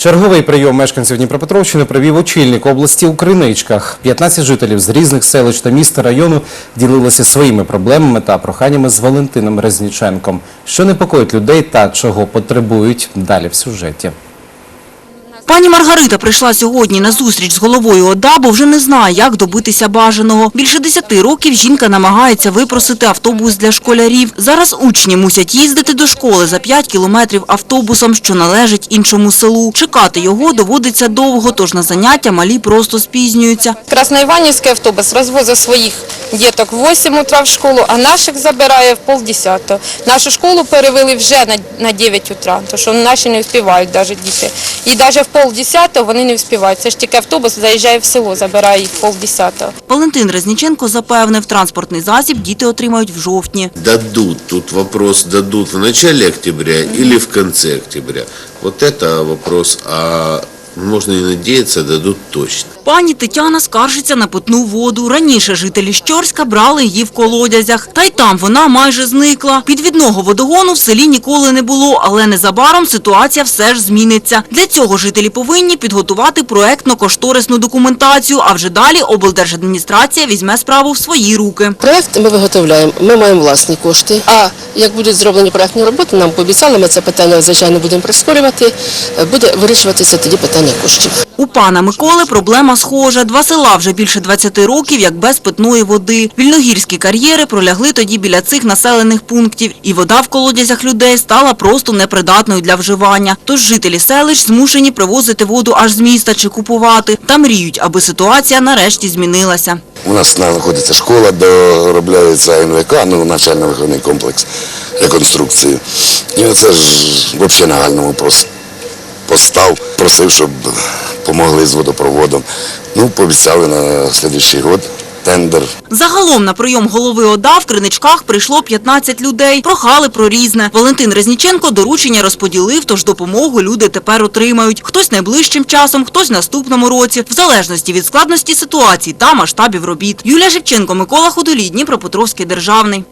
Черговий прийом мешканців Дніпропетровщини провів очільник області у Криничках. 15 жителів з різних селищ та міст району ділилися своїми проблемами та проханнями з Валентином Резніченком. Що непокоїть людей та чого потребують далі в сюжеті. Пані Маргарита прийшла сьогодні на зустріч з головою ОДА, бо вже не знає, як добитися бажаного. Більше 10 років жінка намагається випросити автобус для школярів. Зараз учні мусять їздити до школи за 5 кілометрів автобусом, що належить іншому селу. Чекати його доводиться довго, тож на заняття малі просто спізнюються. Красноіванівський автобус розвозить своїх діток в 8 утра в школу, а наших забирає в полдесятого. Нашу школу перевели вже на, на 9 утра, тому що наші не встигають навіть діти. І навіть в полдесятого вони не встигають. Це ж тільки автобус заїжджає в село, забирає їх в полдесятого. Валентин Резніченко запевнив, транспортний засіб діти отримають в жовтні. Дадут, тут вопрос, дадут в начале октября или в конце октября. Вот это вопрос, а можно не надеяться, дадут точно. Пані Тетяна скаржиться на питну воду. Раніше жителі Щорська брали її в колодязях. Та й там вона майже зникла. Підвідного водогону в селі ніколи не було, але незабаром ситуація все ж зміниться. Для цього жителі повинні підготувати проектно-кошторисну документацію, а вже далі облдержадміністрація візьме справу в свої руки. Проект ми виготовляємо, ми маємо власні кошти. А як будуть зроблені проектні роботи, нам пообіцяли, ми це питання, звичайно, будемо прискорювати. Буде вирішуватися тоді питання коштів. У пана Миколи проблема схожа. Два села вже більше 20 років, як без питної води. Вільногірські кар'єри пролягли тоді біля цих населених пунктів, і вода в колодязях людей стала просто непридатною для вживання. Тож жителі селищ змушені привозити воду аж з міста чи купувати. Та мріють, аби ситуація нарешті змінилася. У нас знаходиться школа, доробляється НВК, ну, навчально-виховний комплекс реконструкції. І оце ж взагалі нагальному прос- постав, просив, щоб допомогли з водопроводом. Ну, пообіцяли на наступний год тендер. Загалом на прийом голови ОДА в Криничках прийшло 15 людей. Прохали про різне. Валентин Резніченко доручення розподілив, тож допомогу люди тепер отримають. Хтось найближчим часом, хтось наступному році, в залежності від складності ситуації та масштабів робіт. Юлія Шевченко, Микола Худолій, Дніпропетровський державний.